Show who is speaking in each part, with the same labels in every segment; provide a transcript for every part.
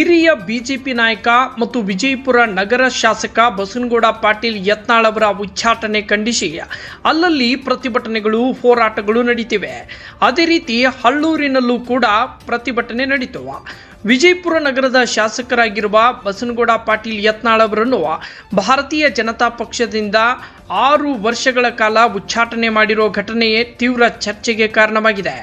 Speaker 1: ಹಿರಿಯ ಬಿಜೆಪಿ ನಾಯಕ ಮತ್ತು ವಿಜಯಪುರ ನಗರ ಶಾಸಕ ಬಸನಗೌಡ ಪಾಟೀಲ್ ಯತ್ನಾಳ್ ಅವರ ಉಚ್ಚಾಟನೆ ಖಂಡಿಸಿ. ಅಲ್ಲಲ್ಲಿ ಪ್ರತಿಭಟನೆಗಳು, ಹೋರಾಟಗಳು ನಡೀತಿವೆ. ಅದೇ ರೀತಿ ಹಳ್ಳೂರಿನಲ್ಲೂ ಕೂಡ ಪ್ರತಿಭಟನೆ ನಡೀತವ ವಿಜಯಪುರ ನಗರದ ಶಾಸಕರಾಗಿರುವ ಬಸನಗೌಡ ಪಾಟೀಲ್ ಯತ್ನಾಳ್ ಅವರನ್ನು ಭಾರತೀಯ ಜನತಾ ಪಕ್ಷದಿಂದ ಆರು ವರ್ಷಗಳ ಕಾಲ ಉಚ್ಚಾಟನೆ ಮಾಡಿರೋ ಘಟನೆಯೇ ತೀವ್ರ ಚರ್ಚೆಗೆ ಕಾರಣವಾಗಿದೆ.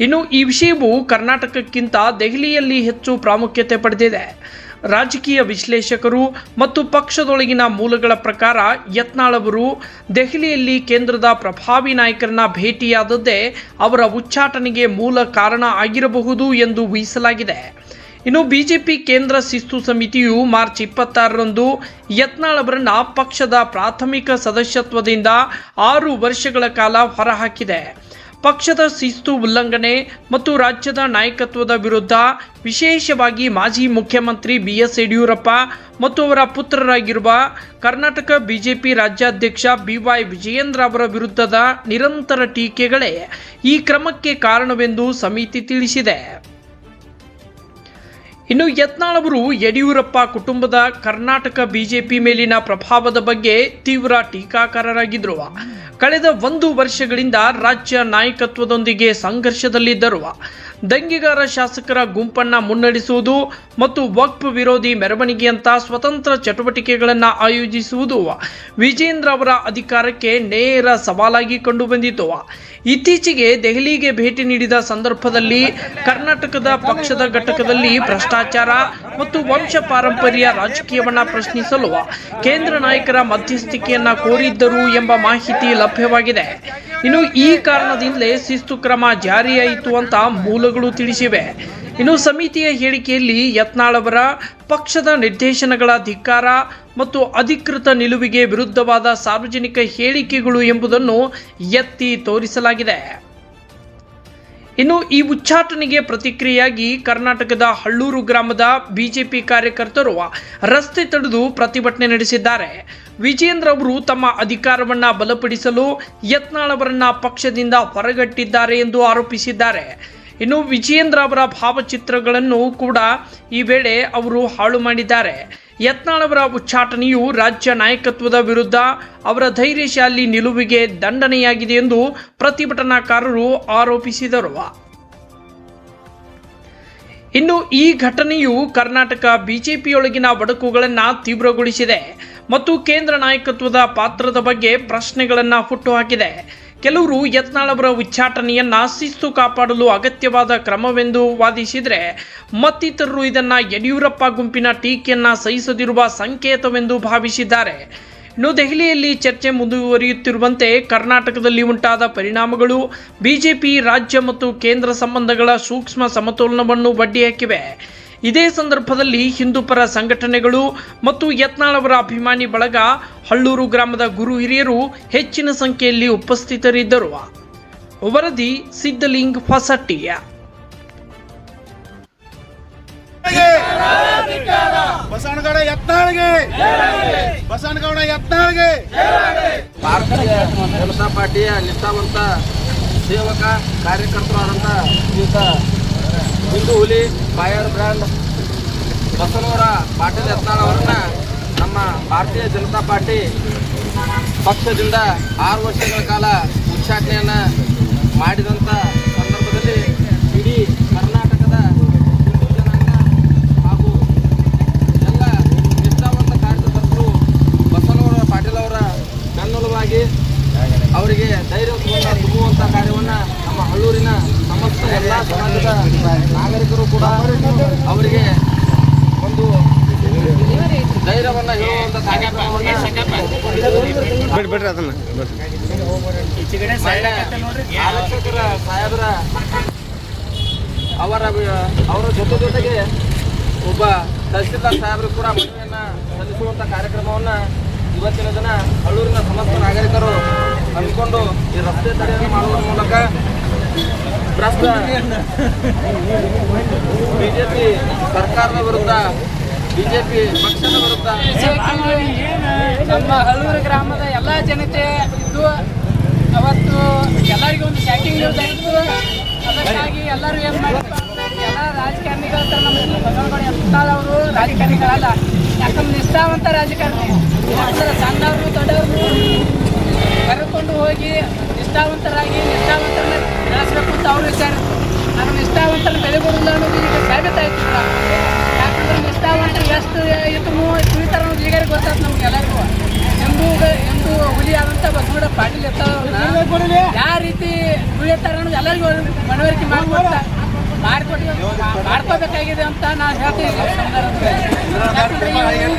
Speaker 1: ಇನ್ನು ಈ ವಿಷಯವು ಕರ್ನಾಟಕಕ್ಕಿಂತ ದೆಹಲಿಯಲ್ಲಿ ಹೆಚ್ಚು ಪ್ರಾಮುಖ್ಯತೆ ಪಡೆದಿದೆ. ರಾಜಕೀಯ ವಿಶ್ಲೇಷಕರು ಮತ್ತು ಪಕ್ಷದೊಳಗಿನ ಮೂಲಗಳ ಪ್ರಕಾರ ಯತ್ನಾಳ್ ಅವರು ದೆಹಲಿಯಲ್ಲಿ ಕೇಂದ್ರದ ಪ್ರಭಾವಿ ನಾಯಕರನ್ನ ಭೇಟಿಯಾದದ್ದೇ ಅವರ ಉಚ್ಚಾಟನೆಗೆ ಮೂಲ ಕಾರಣ ಆಗಿರಬಹುದು ಎಂದು ಊಹಿಸಲಾಗಿದೆ. ಇನ್ನು ಬಿಜೆಪಿ ಕೇಂದ್ರ ಶಿಸ್ತು ಸಮಿತಿಯು ಮಾರ್ಚ್ ಇಪ್ಪತ್ತಾರರಂದು ಯತ್ನಾಳ್ ಅವರನ್ನ ಪಕ್ಷದ ಪ್ರಾಥಮಿಕ ಸದಸ್ಯತ್ವದಿಂದ ಆರು ವರ್ಷಗಳ ಕಾಲ ಹೊರಹಾಕಿದೆ. ಪಕ್ಷದ ಶಿಸ್ತು ಉಲ್ಲಂಘನೆ ಮತ್ತು ರಾಜ್ಯದ ನಾಯಕತ್ವದ ವಿರುದ್ಧ ವಿಶೇಷವಾಗಿ ಮಾಜಿ ಮುಖ್ಯಮಂತ್ರಿ ಬಿ ಎಸ್ ಯಡಿಯೂರಪ್ಪ ಮತ್ತು ಅವರ ಪುತ್ರರಾಗಿರುವ ಕರ್ನಾಟಕ ಬಿಜೆಪಿ ರಾಜ್ಯಾಧ್ಯಕ್ಷ ಬಿ ವೈ ವಿಜಯೇಂದ್ರ ಅವರ ವಿರುದ್ಧದ ನಿರಂತರ ಟೀಕೆಗಳೇ ಈ ಕ್ರಮಕ್ಕೆ ಕಾರಣವೆಂದು ಸಮಿತಿ ತಿಳಿಸಿದೆ. ಇನ್ನು ಯತ್ನಾಳ್ ಅವರು ಯಡಿಯೂರಪ್ಪ ಕುಟುಂಬದ ಕರ್ನಾಟಕ ಬಿಜೆಪಿ ಮೇಲಿನ ಪ್ರಭಾವದ ಬಗ್ಗೆ ತೀವ್ರ ಟೀಕಾಕಾರರಾಗಿದ್ದರು ಕಳೆದ ಒಂದು ವರ್ಷಗಳಿಂದ ರಾಜ್ಯ ನಾಯಕತ್ವದೊಂದಿಗೆ ಸಂಘರ್ಷದಲ್ಲಿದ್ದರು. ದಂಗೆಗಾರ ಶಾಸಕರ ಗುಂಪನ್ನ ಮುನ್ನಡೆಸುವುದು ಮತ್ತು ವಕ್ಫ್ ವಿರೋಧಿ ಮೆರವಣಿಗೆಯಂತಹ ಸ್ವತಂತ್ರ ಚಟುವಟಿಕೆಗಳನ್ನು ಆಯೋಜಿಸುವುದು ವಿಜೇಂದ್ರ ಅವರ ಅಧಿಕಾರಕ್ಕೆ ನೇರ ಸವಾಲಾಗಿ ಕಂಡುಬಂದಿತು. ಇತ್ತೀಚೆಗೆ ದೆಹಲಿಗೆ ಭೇಟಿ ನೀಡಿದ ಸಂದರ್ಭದಲ್ಲಿ ಕರ್ನಾಟಕದ ಪಕ್ಷದ ಘಟಕದಲ್ಲಿ ಭ್ರಷ್ಟಾಚಾರ ಮತ್ತು ವಂಶ ಪಾರಂಪರ್ಯ ರಾಜಕೀಯವನ್ನ ಪ್ರಶ್ನಿಸಲು ಕೇಂದ್ರ ನಾಯಕರ ಮಧ್ಯಸ್ಥಿಕೆಯನ್ನ ಕೋರಿದ್ದರು ಎಂಬ ಮಾಹಿತಿ ಲಭ್ಯವಾಗಿದೆ. ಇನ್ನು ಈ ಕಾರಣದಿಂದಲೇ ಶಿಸ್ತು ಕ್ರಮ ಜಾರಿಯಾಯಿತು ಅಂತ ಮೂಲಗಳು ತಿಳಿಸಿವೆ. ಇನ್ನು ಸಮಿತಿಯ ಹೇಳಿಕೆಯಲ್ಲಿ ಯತ್ನಾಳ್ ಅವರ ಪಕ್ಷದ ನಿರ್ದೇಶನಗಳ ಧಿಕ್ಕಾರ ಮತ್ತು ಅಧಿಕೃತ ನಿಲುವಿಗೆ ವಿರುದ್ಧವಾದ ಸಾರ್ವಜನಿಕ ಹೇಳಿಕೆಗಳು ಎಂಬುದನ್ನು ಎತ್ತಿ ತೋರಿಸಲಾಗಿದೆ. ಇನ್ನು ಈ ಉಚ್ಚಾಟನೆಗೆ ಪ್ರತಿಕ್ರಿಯೆಯಾಗಿ ಕರ್ನಾಟಕದ ಹಳ್ಳೂರು ಗ್ರಾಮದ ಬಿಜೆಪಿ ಕಾರ್ಯಕರ್ತರು ರಸ್ತೆ ತಡೆದು ಪ್ರತಿಭಟನೆ ನಡೆಸಿದ್ದಾರೆ. ವಿಜೇಂದ್ರ ಅವರು ತಮ್ಮ ಅಧಿಕಾರವನ್ನ ಬಲಪಡಿಸಲು ಯತ್ನಾಳ್ ಅವರನ್ನ ಪಕ್ಷದಿಂದ ಹೊರಗಟ್ಟಿದ್ದಾರೆ ಎಂದು ಆರೋಪಿಸಿದ್ದಾರೆ. ಇನ್ನು ವಿಜೇಂದ್ರ ಅವರ ಭಾವಚಿತ್ರಗಳನ್ನು ಕೂಡ ಈ ವೇಳೆ ಅವರು ಹಾಳು ಮಾಡಿದ್ದಾರೆ. ಯತ್ನಾಳ್ ಅವರ ಉಚ್ಚಾಟನೆಯು ರಾಜ್ಯ ನಾಯಕತ್ವದ ವಿರುದ್ಧ ಅವರ ಧೈರ್ಯಶಾಲಿ ನಿಲುವಿಗೆ ದಂಡನೆಯಾಗಿದೆ ಎಂದು ಪ್ರತಿಭಟನಾಕಾರರು ಆರೋಪಿಸಿದರು. ಇನ್ನು ಈ ಘಟನೆಯು ಕರ್ನಾಟಕ ಬಿಜೆಪಿಯೊಳಗಿನ ಬಡಕುಗಳನ್ನು ತೀವ್ರಗೊಳಿಸಿದೆ ಮತ್ತು ಕೇಂದ್ರ ನಾಯಕತ್ವದ ಪಾತ್ರದ ಬಗ್ಗೆ ಪ್ರಶ್ನೆಗಳನ್ನು ಹುಟ್ಟುಹಾಕಿದೆ ಕೆಲವರು ಯತ್ನಾಳ್ ಅವರ ಉಚ್ಚಾಟನೆಯನ್ನ ಶಿಸ್ತು ಕಾಪಾಡಲು ಅಗತ್ಯವಾದ ಕ್ರಮವೆಂದು ವಾದಿಸಿದರೆ ಮತ್ತಿತರರು ಇದನ್ನ ಯಡಿಯೂರಪ್ಪ ಗುಂಪಿನ ಟೀಕೆಯನ್ನ ಸಹಿಸದಿರುವ ಸಂಕೇತವೆಂದು ಭಾವಿಸಿದ್ದಾರೆ. ಇನ್ನು ದೆಹಲಿಯಲ್ಲಿ ಚರ್ಚೆ ಮುಂದುವರಿಯುತ್ತಿರುವಂತೆ ಕರ್ನಾಟಕದಲ್ಲಿ ಉಂಟಾದ ಪರಿಣಾಮಗಳು ಬಿಜೆಪಿ ರಾಜ್ಯ ಮತ್ತು ಕೇಂದ್ರ ಸಂಬಂಧಗಳ ಸೂಕ್ಷ್ಮ ಸಮತೋಲನವನ್ನು ಬಡ್ಡಿ ಹಾಕಿವೆ. ಇದೇ ಸಂದರ್ಭದಲ್ಲಿ ಹಿಂದೂಪರ ಸಂಘಟನೆಗಳು ಮತ್ತು ಯತ್ನಾಳವರ ಅಭಿಮಾನಿ ಬಳಗ ಹಳ್ಳೂರು ಗ್ರಾಮದ ಗುರು ಹಿರಿಯರು ಹೆಚ್ಚಿನ ಸಂಖ್ಯೆಯಲ್ಲಿ ಉಪಸ್ಥಿತರಿದ್ದರು. ವರದಿ ಸಿದ್ಧಲಿಂಗ್ ಹೊಸಟ್ಟಿಯ.
Speaker 2: ಬಸವನಗೌಡ ಯತ್ನಾಳ್ಗೆ. ಬಸವನಗೌಡ ಯತ್ನಾಳ್ಗೆ.
Speaker 3: ಭಾರತೀಯ ಜನತಾ ಪಾರ್ಟಿಯ ನಿಷ್ಠಾವಂತ ಸೇವಕ ಕಾರ್ಯಕರ್ತರಾದಂಥ ಶ್ರೀಯುತ ಹಿಂದೂ ಹುಲಿ, ಬಾಯರ್ ಬ್ರ್ಯಾಂಡ್ ಬಸವನವರ ಪಾಟೀಲ್ ಯತ್ನಾಳ್ ಅವರನ್ನ ನಮ್ಮ ಭಾರತೀಯ ಜನತಾ ಪಾರ್ಟಿ ಪಕ್ಷದಿಂದ ಆರು ವರ್ಷಗಳ ಕಾಲ ಉಚ್ಚಾಟನೆಯನ್ನು ಮಾಡಿದಂಥ ಸಂದರ್ಭದಲ್ಲಿ ಇಡೀ ಕರ್ನಾಟಕದ ಹಿಂದೂ ಜನಾಂಗ ಹಾಗೂ ಎಲ್ಲ ನಿಷ್ಠಾವಂತ ಕಾರ್ಯಕರ್ತರು ಬಸವನವರ ಪಾಟೀಲ್ ಅವರ ಬೆನ್ನುಲುವಾಗಿ ಅವರಿಗೆ ಧೈರ್ಯ ತುಂಬುವಂತ ಕಾರ್ಯವನ್ನು ನಮ್ಮ ಹಳ್ಳೂರಿನ ಸಮಸ್ತ ಎಲ್ಲ ಸಮಾಜದ ನಾಗರಿಕರು ಕೂಡ ಅವರಿಗೆ ಒಂದು ಧೈರ್ಯವನ್ನು ಹೇಳುವಂಥ ಆರಕ್ಷಕರ ಸಾಹೇಬರ ಅವರ ಅವರ ಜೊತೆ ಜೊತೆಗೆ ಒಬ್ಬ ತಹಸೀಲ್ದಾರ್ ಸಾಹೇಬರು ಕೂಡ ಮನವಿಯನ್ನು ಸಲ್ಲಿಸುವಂಥ ಕಾರ್ಯಕ್ರಮವನ್ನ ಇವತ್ತಿನ ದಿನ ಹಳ್ಳೂರಿನ ಸಮಸ್ತ ನಾಗರಿಕರು ಹಮ್ಮಿಕೊಂಡು ಈ ರಸ್ತೆ ತಡೆಯನ್ನು ಮಾಡುವ ಮೂಲಕ ಬಿಜೆಪಿ ಸರ್ಕಾರದ ವಿರುದ್ಧ ಬಿಜೆಪಿ ಪಕ್ಷದ ವಿರುದ್ಧ
Speaker 4: ನಮ್ಮ ಹಲೂರು ಗ್ರಾಮದ ಎಲ್ಲ ಜನತೆ ಇದ್ದು ಅವತ್ತು ಎಲ್ಲರಿಗೂ ಒಂದು ಶಾಕಿಂಗ್ ನ್ಯೂಸ್ ಆಯಿತು ಅದಕ್ಕಾಗಿ ಎಲ್ಲರೂ ಏನು ಮಾಡಿದ್ರು ಎಲ್ಲ ರಾಜಕಾರಣಿಗಳ ಥರ ನಮ್ಮ ರಾಜಕಾರಣಿಗಳಲ್ಲ ಯಾಕಂದ್ರೆ ನಿಷ್ಠಾವಂತ ರಾಜಕಾರಣಿ ಸಣ್ಣವರು ದೊಡ್ಡವರು ಕರೆದುಕೊಂಡು ಹೋಗಿ ನಿಷ್ಠಾವಂತರಾಗಿ ನಿಷ್ಠಾವಂತರನ್ನ ಬೆಳೆಸಬೇಕು ಅಂತ ಅವ್ರ ವಿಚಾರ ನಾವು ಬೆಲೆ ಬೆಳೆಗೊಡಿಲ್ಲ ಅನ್ನೋದು ಈಗ ಸಾಬೀತಾಯ್ತು. ಯಾಕಂದ್ರೆ ನಿಷ್ಠಾವಂತರು ಎಷ್ಟು ಇತ್ತು ಕುಳಿತಾರ ಅನ್ನೋದು ಈಗ ಗೊತ್ತಾಯ್ತು ನಮ್ಗೆ ಎಲ್ಲರಿಗೂ. ಎಂದೂ ಎಂದು ಹುಲಿ ಆದಂಥ ಬಸವಣ್ಣ ಪಾಟೀಲ್ ಇರ್ತಾವ್ರನ್ನ ಯಾವ ರೀತಿ ಉಳಿತಾರ ಅನ್ನೋದು ಎಲ್ಲರಿಗೂ ಮನವರಿಕೆ ಮಾಡಿಕೊಡ್ತಾ ಮಾಡ್ಕೊಟ್ಟು ಮಾಡ್ಕೋಬೇಕಾಗಿದೆ ಅಂತ ನಾನು ಹೇಳ್ತೀನಿ.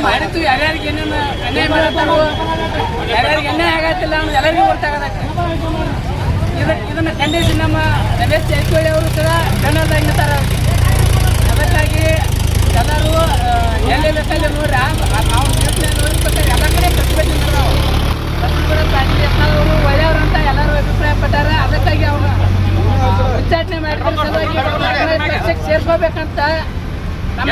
Speaker 4: ಮಾಡಿದ್ದು ಯಾರ್ಯಾರಿಗೆ ಏನೇನು ಅನ್ಯಾಯ ಮಾಡ್ತಾರೋ ಯಾರ್ಯಾರಿಗೆ ಅನ್ಯಾಯ ಆಗತ್ತಿಲ್ಲ ಅನ್ನೋದು ಎಲ್ಲರಿಗೂ ಗೊತ್ತಾಗತ್ತೆ ಇದನ್ನ ಖಂಡಿಸಿ ನಮ್ಮ ರಮೇಶ್ ಜಾರಕಿಹೊಳಿ ಅವರು ಕೂಡ ಕನ್ನಡದಾಗ ನಿಂತಾರ ಅದಕ್ಕಾಗಿ ಎಲ್ಲರೂ ಎಲ್ಲೆಲ್ಲಲ್ಲಿ ನೋಡ್ರಿ ಆ- ನಾವು ಯೋಚನೆ ನೋಡಿರ್ಬೇಕಾದ್ರೆ ಎಲ್ಲ ಕಡೆ ಪ್ರತಿಭಟನೆ ನಾವು ಬಸವನಗೌಡ ಪಾಟೀಲ್ ಯತ್ನಾಳ್ ಅವರು ಒಳ್ಳೆಯವರು ಅಂತ ಎಲ್ಲರೂ ಅಭಿಪ್ರಾಯ ಪಟ್ಟಾರ ಅದಕ್ಕಾಗಿ ಅವರು ಉಚ್ಚಾಟನೆ ಮಾಡಿದ್ರೆ ಸೇರ್ಕೋಬೇಕಂತ ನಮ್ಮ